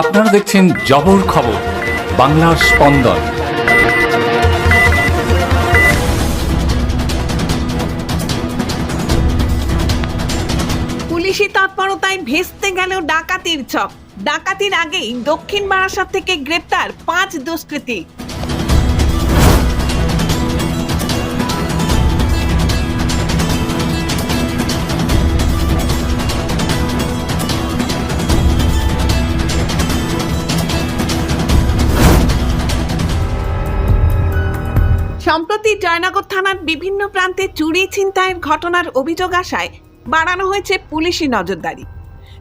আপনারা দেখছেন জবর খবর, বাংলার স্পন্দন। পুলিশি তৎপরতায় ভেস্তে গেল ডাকাতির ছক। ডাকাতির আগেই দক্ষিণ বারাসাত থেকে গ্রেপ্তার পাঁচ দুষ্কৃতী। সম্প্রতি জয়নগর থানার বিভিন্ন প্রান্তে চুরি ছিনতাইয়ের ঘটনার অভিযোগ আসায় বাড়ানো হয়েছে পুলিশি নজরদারি।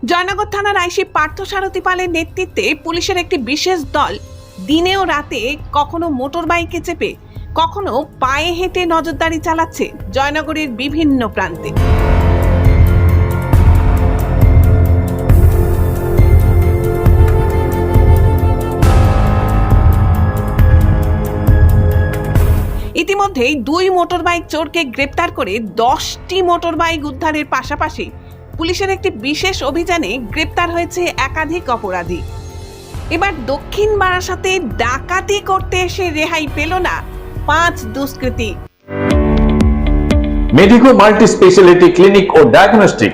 জয়নগর থানার আইসি পার্থসারথী পালের নেতৃত্বে পুলিশের একটি বিশেষ দল দিনে ও রাতে কখনো মোটর বাইকে চেপে, কখনো পায়ে হেঁটে নজরদারি চালাচ্ছে জয়নগরের বিভিন্ন প্রান্তে। ইতিমধ্যেই দুই মোটরবাইক চোরকে গ্রেপ্তার করে দশটি মোটরবাইক উদ্ধারের পাশাপাশি পুলিশের একটি বিশেষ অভিযানে গ্রেপ্তার হয়েছে একাধিক অপরাধী। এবার দক্ষিণ বারাসাতে ডাকাতি করতে এসে রেহাই পেল না পাঁচ দুষ্কৃতী। মেডিকো মাল্টি স্পেশালিটি ক্লিনিক ও ডায়াগনস্টিক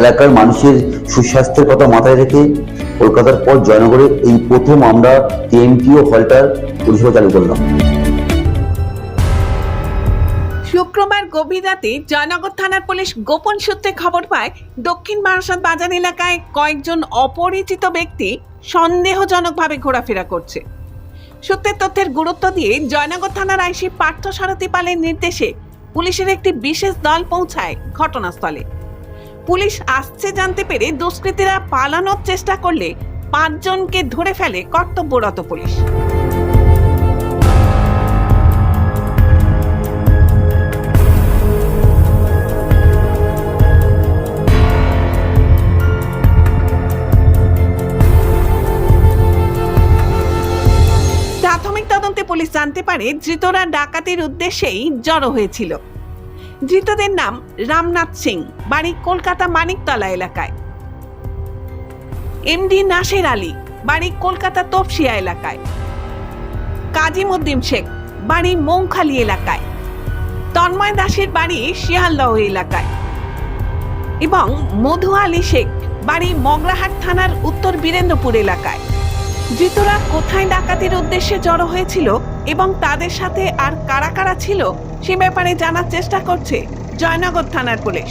এলাকার মানুষের সুস্বাস্থ্যের কথা মাথায় রেখে কলকাতার পর জয়নগরে এই প্রথম আমরা টিএমটিও হলটার পরিষেবা চালু করলাম। শুক্রবার গভীর রাতে জয়নগর থানার পুলিশ গোপন সূত্রে খবর পায়, দক্ষিণ বারাসাত বাজার এলাকায় কয়েকজন অপরিচিত ব্যক্তি সন্দেহজনকভাবে ঘোরাফেরা করছে। সূত্রের তথ্যের গুরুত্ব দিয়ে জয়নগর থানার আইসি পার্থ সারথী পালের নির্দেশে পুলিশের একটি বিশেষ দল পৌঁছায় ঘটনাস্থলে। পুলিশ আসছে জানতে পেরে দুষ্কৃতীরা পালানোর চেষ্টা করলে পাঁচজনকে ধরে ফেলে কর্তব্যরত পুলিশ। প্রাথমিক তদন্তে পুলিশ জানতে পারে ধৃতরা ডাকাতির উদ্দেশ্যেই জড়ো হয়েছিল। ধৃতদের নাম রামনাথ সিং, বাড়ি কলকাতা মানিকতলা এলাকায়। এমডি নাসের আলী, বাড়ি কলকাতা তপসিয়া এলাকায়। কাজিমুদ্দিন শেখ, বাড়ি মৌখালী এলাকায়। তন্ময় দাসের বাড়ি শিয়ালদহ এলাকায়। এবং মধু আলী শেখ, বাড়ি মগরাহাট থানার উত্তর বীরেন্দ্রপুর এলাকায়। ধৃতরা কোথায় ডাকাতির উদ্দেশ্যে জড়ো হয়েছিল এবং তাদের সাথে আর কারা কারা ছিল, সে ব্যাপারে জানার চেষ্টা করছে জয়নগর থানার পুলিশ।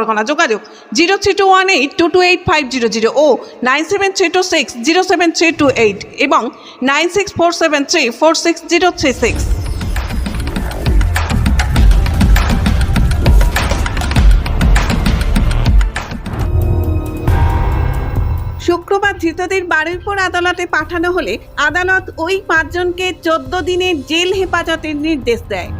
পরগনা যোগাযোগ zero three two one eight two two eight five zero zero ও nine seven three two six zero seven three two eight এবং nine six four seven three four six zero three six. শুক্রবার ধৃতদের বারুইপুর আদালতে পাঠানো হলে আদালত ওই পাঁচজনকে চোদ্দ দিনের জেল হেফাজতের নির্দেশ দেয়।